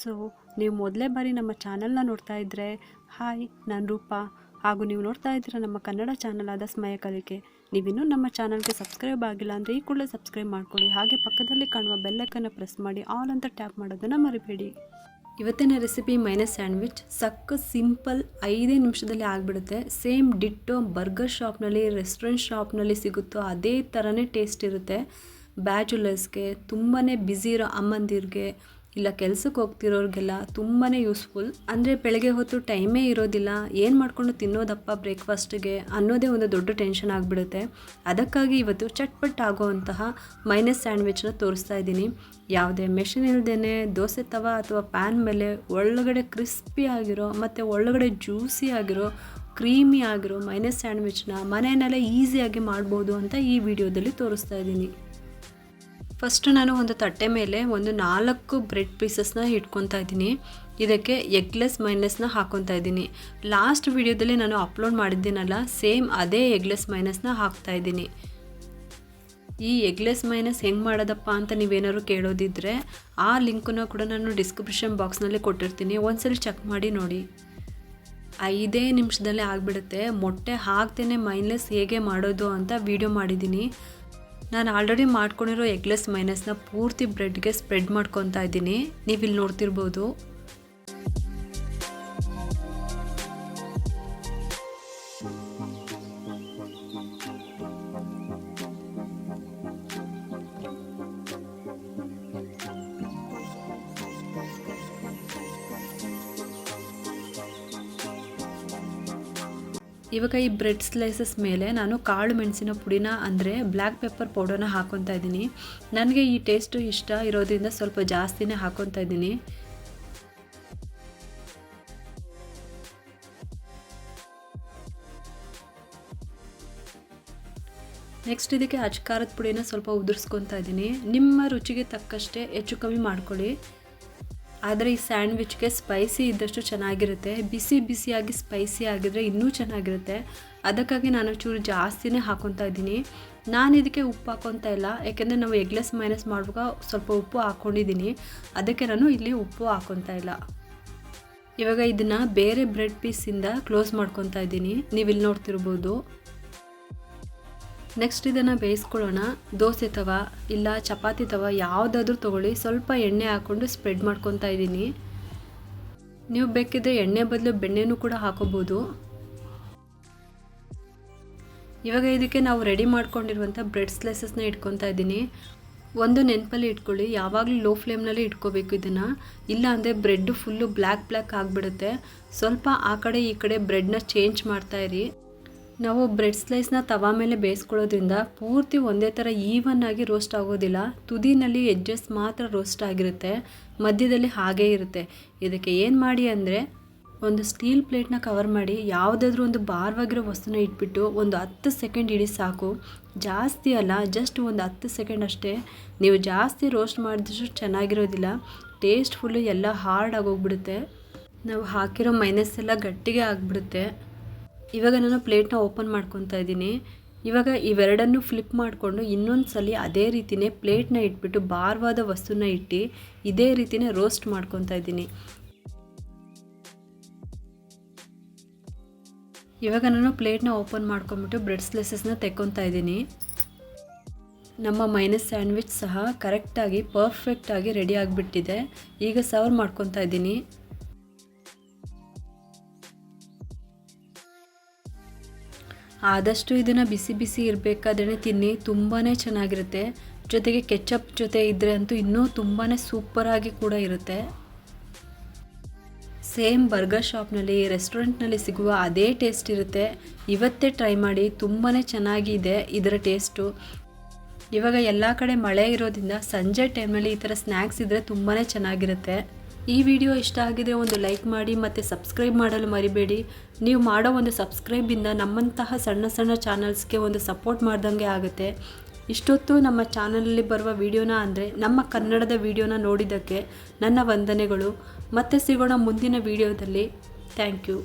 So ನೀವು ಮೊದಲೇ ಬಾರಿ ನಮ್ಮ ಚಾನಲ್ನ ನೋಡ್ತಾ ಇದ್ದರೆ ಹಾಯ್, ನಾನು ರೂಪಾ. ಹಾಗೂ ನೀವು ನೋಡ್ತಾ ಇದ್ದೀರ ನಮ್ಮ ಕನ್ನಡ ಚಾನಲ್ ಆದ ಸ್ಮಯ ಕಲಿಕೆ. ನೀವಿನ್ನೂ ನಮ್ಮ ಚಾನಲ್ಗೆ ಸಬ್ಸ್ಕ್ರೈಬ್ ಆಗಿಲ್ಲ ಅಂದರೆ ಈ ಕೂಡಲೇ ಸಬ್ಸ್ಕ್ರೈಬ್ ಮಾಡ್ಕೊಳ್ಳಿ. ಹಾಗೆ ಪಕ್ಕದಲ್ಲಿ ಕಾಣುವ ಬೆಲ್ಲಕ್ಕನ್ನು ಪ್ರೆಸ್ ಮಾಡಿ ಆಲ್ ಅಂತ ಟ್ಯಾಪ್ ಮಾಡೋದನ್ನು ಮರಿಬೇಡಿ. ಇವತ್ತಿನ ರೆಸಿಪಿ ಮೈನಸ್ ಸ್ಯಾಂಡ್ವಿಚ್ ಸಕ್ಕ ಸಿಂಪಲ್ ಐದೇ ನಿಮಿಷದಲ್ಲಿ ಆಗಿಬಿಡುತ್ತೆ. ಸೇಮ್ ಡಿಟ್ಟು ಬರ್ಗರ್ ಶಾಪ್ನಲ್ಲಿ ರೆಸ್ಟೋರೆಂಟ್ ಶಾಪ್ನಲ್ಲಿ ಸಿಗುತ್ತೋ ಅದೇ ಥರನೇ ಟೇಸ್ಟ್ ಇರುತ್ತೆ. ಬ್ಯಾಚುಲರ್ಸ್ಗೆ ತುಂಬಾ ಬ್ಯುಸಿ ಇರೋ ಅಮ್ಮಂದಿರಿಗೆ ಇಲ್ಲ ಕೆಲಸಕ್ಕೆ ಹೋಗ್ತಿರೋರಿಗೆಲ್ಲ ತುಂಬಾ ಯೂಸ್ಫುಲ್ ಅಂದರೆ ಬೆಳಗ್ಗೆ ಹೊತ್ತು ಟೈಮೇ ಇರೋದಿಲ್ಲ, ಏನು ಮಾಡ್ಕೊಂಡು ತಿನ್ನೋದಪ್ಪ ಬ್ರೇಕ್ಫಾಸ್ಟಿಗೆ ಅನ್ನೋದೇ ಒಂದು ದೊಡ್ಡ ಟೆನ್ಷನ್ ಆಗಿಬಿಡುತ್ತೆ. ಅದಕ್ಕಾಗಿ ಇವತ್ತು ಚಟ್ಪಟ್ ಆಗೋವಂತಹ ಮೈನಸ್ ಸ್ಯಾಂಡ್ವಿಚ್ನ ತೋರಿಸ್ತಾ ಇದ್ದೀನಿ. ಯಾವುದೇ ಮೆಷಿನ್ ಇಲ್ಲದೇ ದೋಸೆ ತವ ಅಥವಾ ಪ್ಯಾನ್ ಮೇಲೆ ಒಳಗಡೆ ಕ್ರಿಸ್ಪಿ ಆಗಿರೋ ಮತ್ತು ಒಳಗಡೆ ಜ್ಯೂಸಿ ಆಗಿರೋ ಕ್ರೀಮಿ ಆಗಿರೋ ಮೈನಸ್ ಸ್ಯಾಂಡ್ವಿಚ್ನ ಮನೆಯಲ್ಲೇ ಈಸಿಯಾಗಿ ಮಾಡ್ಬೋದು ಅಂತ ಈ ವಿಡಿಯೋದಲ್ಲಿ ತೋರಿಸ್ತಾ ಇದ್ದೀನಿ. ಫಸ್ಟ್ ನಾನು ಒಂದು ತಟ್ಟೆ ಮೇಲೆ ಒಂದು ನಾಲ್ಕು ಬ್ರೆಡ್ ಪೀಸಸ್ನ ಇಟ್ಕೊತಾ ಇದ್ದೀನಿ. ಇದಕ್ಕೆ ಎಗ್ಲೆಸ್ ಮೈನಸ್ನ ಹಾಕೊತಾ ಇದ್ದೀನಿ. ಲಾಸ್ಟ್ ವಿಡಿಯೋದಲ್ಲಿ ನಾನು ಅಪ್ಲೋಡ್ ಮಾಡಿದ್ದೀನಲ್ಲ ಸೇಮ್ ಅದೇ ಎಗ್ಲೆಸ್ ಮೈನಸ್ನ ಹಾಕ್ತಾ ಇದ್ದೀನಿ. ಈ ಎಗ್ಲೆಸ್ ಮೈನಸ್ ಹೆಂಗೆ ಮಾಡೋದಪ್ಪ ಅಂತ ನೀವೇನಾದ್ರು ಕೇಳೋದಿದ್ದರೆ ಆ ಲಿಂಕನ್ನು ಕೂಡ ನಾನು ಡಿಸ್ಕ್ರಿಪ್ಷನ್ ಬಾಕ್ಸ್ನಲ್ಲಿ ಕೊಟ್ಟಿರ್ತೀನಿ. ಒಂದ್ಸಲ ಚೆಕ್ ಮಾಡಿ ನೋಡಿ. ಐದೇ ನಿಮಿಷದಲ್ಲೇ ಆಗಿಬಿಡುತ್ತೆ. ಮೊಟ್ಟೆ ಹಾಕ್ತೇನೆ ಮೈನಸ್ ಹೇಗೆ ಮಾಡೋದು ಅಂತ ವಿಡಿಯೋ ಮಾಡಿದ್ದೀನಿ. ನಾನು ಆಲ್ರೆಡಿ ಮಾಡ್ಕೊಂಡಿರೋ ಎಗ್ಲೆಸ್ ಮೈನಸ್ನ ಪೂರ್ತಿ ಬ್ರೆಡ್ಗೆ ಸ್ಪ್ರೆಡ್ ಮಾಡ್ಕೊತಾ ಇದ್ದೀನಿ. ನೀವು ಇಲ್ಲಿ ನೋಡ್ತಿರ್ಬೋದು. ಇವಾಗ ಈ ಬ್ರೆಡ್ ಸ್ಲೈಸಸ್ ಮೇಲೆ ನಾನು ಕಾಳು ಮೆಣಸಿನ ಪುಡಿನ ಅಂದರೆ ಬ್ಲ್ಯಾಕ್ ಪೆಪ್ಪರ್ ಪೌಡರ್ನ ಹಾಕೊತಾ ಇದ್ದೀನಿ. ನನಗೆ ಈ ಟೇಸ್ಟು ಇಷ್ಟ ಇರೋದ್ರಿಂದ ಸ್ವಲ್ಪ ಜಾಸ್ತಿನೇ ಹಾಕೊತಾ ಇದ್ದೀನಿ. ನೆಕ್ಸ್ಟ್ ಇದಕ್ಕೆ ಅಚ್ಕಾರದ ಪುಡಿನ ಸ್ವಲ್ಪ ಉದುರಿಸ್ಕೊತಾ ಇದ್ದೀನಿ. ನಿಮ್ಮ ರುಚಿಗೆ ತಕ್ಕಷ್ಟೇ ಹೆಚ್ಚು ಕಮ್ಮಿ ಮಾಡ್ಕೊಳ್ಳಿ. ಆದರೆ ಈ ಸ್ಯಾಂಡ್ವಿಚ್ಗೆ ಸ್ಪೈಸಿ ಇದ್ದಷ್ಟು ಚೆನ್ನಾಗಿರುತ್ತೆ. ಬಿಸಿ ಬಿಸಿಯಾಗಿ ಸ್ಪೈಸಿ ಆಗಿದ್ರೆ ಇನ್ನೂ ಚೆನ್ನಾಗಿರುತ್ತೆ. ಅದಕ್ಕಾಗಿ ನಾನು ಚೂರು ಜಾಸ್ತಿನೇ ಹಾಕೊತಾ ಇದ್ದೀನಿ. ನಾನು ಇದಕ್ಕೆ ಉಪ್ಪು ಹಾಕೊತಾ ಇಲ್ಲ. ಯಾಕೆಂದರೆ ನಾವು ಎಗ್ಲೆಸ್ ಮೈನಸ್ ಮಾಡುವಾಗ ಸ್ವಲ್ಪ ಉಪ್ಪು ಹಾಕ್ಕೊಂಡಿದ್ದೀನಿ ಅದಕ್ಕೆ ನಾನು ಇಲ್ಲಿ ಉಪ್ಪು ಹಾಕೊತಾ ಇಲ್ಲ. ಇವಾಗ ಇದನ್ನು ಬೇರೆ ಬ್ರೆಡ್ ಪೀಸಿಂದ ಕ್ಲೋಸ್ ಮಾಡ್ಕೊತಾ ಇದ್ದೀನಿ. ನೀವು ಇಲ್ಲಿ ನೋಡ್ತಿರ್ಬೋದು. ನೆಕ್ಸ್ಟ್ ಇದನ್ನು ಬೇಯಿಸ್ಕೊಳ್ಳೋಣ. ದೋಸೆ ತವ, ಇಲ್ಲ ಚಪಾತಿ ತವ, ಯಾವುದಾದ್ರೂ ತೊಗೊಳ್ಳಿ. ಸ್ವಲ್ಪ ಎಣ್ಣೆ ಹಾಕ್ಕೊಂಡು ಸ್ಪ್ರೆಡ್ ಮಾಡ್ಕೊತಾ ಇದ್ದೀನಿ. ನೀವು ಬೇಕಿದ್ರೆ ಎಣ್ಣೆ ಬದಲು ಬೆಣ್ಣೆನೂ ಕೂಡ ಹಾಕೋಬೋದು. ಇವಾಗ ಇದಕ್ಕೆ ನಾವು ರೆಡಿ ಮಾಡ್ಕೊಂಡಿರುವಂಥ ಬ್ರೆಡ್ ಸ್ಲೈಸಸ್ನ ಇಟ್ಕೊತಾ ಇದ್ದೀನಿ. ಒಂದು ನೆನಪಲ್ಲಿ ಇಟ್ಕೊಳ್ಳಿ. ಯಾವಾಗಲೂ ಲೋ ಫ್ಲೇಮ್ನಲ್ಲಿ ಇಟ್ಕೋಬೇಕು ಇದನ್ನು. ಇಲ್ಲ ಅಂದರೆ ಬ್ರೆಡ್ಡು ಫುಲ್ಲು ಬ್ಲ್ಯಾಕ್ ಬ್ಲ್ಯಾಕ್ ಆಗಿಬಿಡುತ್ತೆ. ಸ್ವಲ್ಪ ಆ ಕಡೆ ಈ ಕಡೆ ಬ್ರೆಡ್ನ ಚೇಂಜ್ ಮಾಡ್ತಾ ಇರಿ. ನಾವು ಬ್ರೆಡ್ ಸ್ಲೈಸ್ನ ತವಾ ಮೇಲೆ ಬೇಯಿಸ್ಕೊಳ್ಳೋದ್ರಿಂದ ಪೂರ್ತಿ ಒಂದೇ ಥರ ಈವನ್ ಆಗಿ ರೋಸ್ಟ್ ಆಗೋದಿಲ್ಲ. ತುದಿನಲ್ಲಿ ಎಡ್ಜಸ್ ಮಾತ್ರ ರೋಸ್ಟ್ ಆಗಿರುತ್ತೆ. ಮಧ್ಯದಲ್ಲಿ ಹಾಗೇ ಇರುತ್ತೆ. ಇದಕ್ಕೆ ಏನು ಮಾಡಿ ಅಂದರೆ ಒಂದು ಸ್ಟೀಲ್ ಪ್ಲೇಟ್ನ ಕವರ್ ಮಾಡಿ ಯಾವುದಾದ್ರೂ ಒಂದು ಭಾರವಾಗಿರೋ ವಸ್ತುನ ಇಟ್ಬಿಟ್ಟು ಒಂದು ಹತ್ತು ಸೆಕೆಂಡ್ ಇಡಿ ಸಾಕು. ಜಾಸ್ತಿ ಅಲ್ಲ ಜಸ್ಟ್ ಒಂದು ಹತ್ತು ಸೆಕೆಂಡ್ ಅಷ್ಟೇ. ನೀವು ಜಾಸ್ತಿ ರೋಸ್ಟ್ ಮಾಡಿದಷ್ಟು ಚೆನ್ನಾಗಿರೋದಿಲ್ಲ. ಟೇಸ್ಟ್ ಫುಲ್ಲು ಎಲ್ಲ ಹಾರ್ಡ್ ಆಗೋಗ್ಬಿಡುತ್ತೆ. ನಾವು ಹಾಕಿರೋ ಮೈನಸ್ ಎಲ್ಲ ಗಟ್ಟಿಗೆ ಆಗಿಬಿಡುತ್ತೆ. ಇವಾಗ ನಾನು ಪ್ಲೇಟ್ನ ಓಪನ್ ಮಾಡ್ಕೊತಾ ಇದ್ದೀನಿ. ಇವಾಗ ಇವೆರಡನ್ನು ಫ್ಲಿಪ್ ಮಾಡಿಕೊಂಡು ಇನ್ನೊಂದು ಸಲ ಅದೇ ರೀತಿಯೇ ಪ್ಲೇಟ್ನ ಇಟ್ಬಿಟ್ಟು ಭಾರವಾದ ವಸ್ತುನ ಇಟ್ಟು ಇದೇ ರೀತಿಯೇ ರೋಸ್ಟ್ ಮಾಡ್ಕೊತಾ ಇದ್ದೀನಿ. ಇವಾಗ ನಾನು ಪ್ಲೇಟ್ನ ಓಪನ್ ಮಾಡ್ಕೊಂಬಿಟ್ಟು ಬ್ರೆಡ್ ಸ್ಲೈಸಸ್ನ ತೆಕ್ಕೊತಾ ಇದ್ದೀನಿ. ನಮ್ಮ ಮೈನಸ್ ಸ್ಯಾಂಡ್ವಿಚ್ ಸಹ ಕರೆಕ್ಟಾಗಿ ಪರ್ಫೆಕ್ಟಾಗಿ ರೆಡಿ ಆಗಿಬಿಟ್ಟಿದೆ. ಈಗ ಸರ್ವ್ ಮಾಡ್ಕೊತಾ ಇದ್ದೀನಿ. ಆದಷ್ಟು ಇದನ್ನು ಬಿಸಿ ಬಿಸಿ ಇರಬೇಕಾದ್ರೆ ತಿನ್ನಿ ತುಂಬಾ ಚೆನ್ನಾಗಿರುತ್ತೆ. ಜೊತೆಗೆ ಕೆಚಪ್ ಜೊತೆ ಇದ್ದರೆ ಅಂತೂ ಇನ್ನೂ ತುಂಬಾ ಸೂಪರಾಗಿ ಕೂಡ ಇರುತ್ತೆ. ಸೇಮ್ ಬರ್ಗರ್ ಶಾಪ್ನಲ್ಲಿ, ರೆಸ್ಟೋರೆಂಟ್ನಲ್ಲಿ ಸಿಗುವ ಅದೇ ಟೇಸ್ಟ್ ಇರುತ್ತೆ. ಇವತ್ತೇ ಟ್ರೈ ಮಾಡಿ ತುಂಬಾ ಚೆನ್ನಾಗಿದೆ ಇದರ ಟೇಸ್ಟು. ಇವಾಗ ಎಲ್ಲ ಕಡೆ ಮಳೆ ಇರೋದ್ರಿಂದ ಸಂಜೆ ಟೈಮಲ್ಲಿ ಈ ಥರ ಸ್ನ್ಯಾಕ್ಸ್ ಇದ್ದರೆ ತುಂಬಾ ಚೆನ್ನಾಗಿರುತ್ತೆ. ಈ ವಿಡಿಯೋ ಇಷ್ಟ ಆಗಿದೆ ಒಂದು ಲೈಕ್ ಮಾಡಿ ಮತ್ತು ಸಬ್ಸ್ಕ್ರೈಬ್ ಮಾಡಲು ಮರಿಬೇಡಿ. ನೀವು ಮಾಡೋ ಒಂದು ಸಬ್ಸ್ಕ್ರೈಬಿಂದ ನಮ್ಮಂತಹ ಸಣ್ಣ ಸಣ್ಣ ಚಾನಲ್ಸ್ಗೆ ಒಂದು ಸಪೋರ್ಟ್ ಮಾಡ್ದಂಗೆ ಆಗುತ್ತೆ. ಇಷ್ಟೊತ್ತು ನಮ್ಮ ಚಾನಲಲ್ಲಿ ಬರುವ ವಿಡಿಯೋನ ಅಂದರೆ ನಮ್ಮ ಕನ್ನಡದ ವಿಡಿಯೋನ ನೋಡಿದ್ದಕ್ಕೆ ನನ್ನ ವಂದನೆಗಳು. ಮತ್ತೆ ಸಿಗೋಣ ಮುಂದಿನ ವಿಡಿಯೋದಲ್ಲಿ. Thank you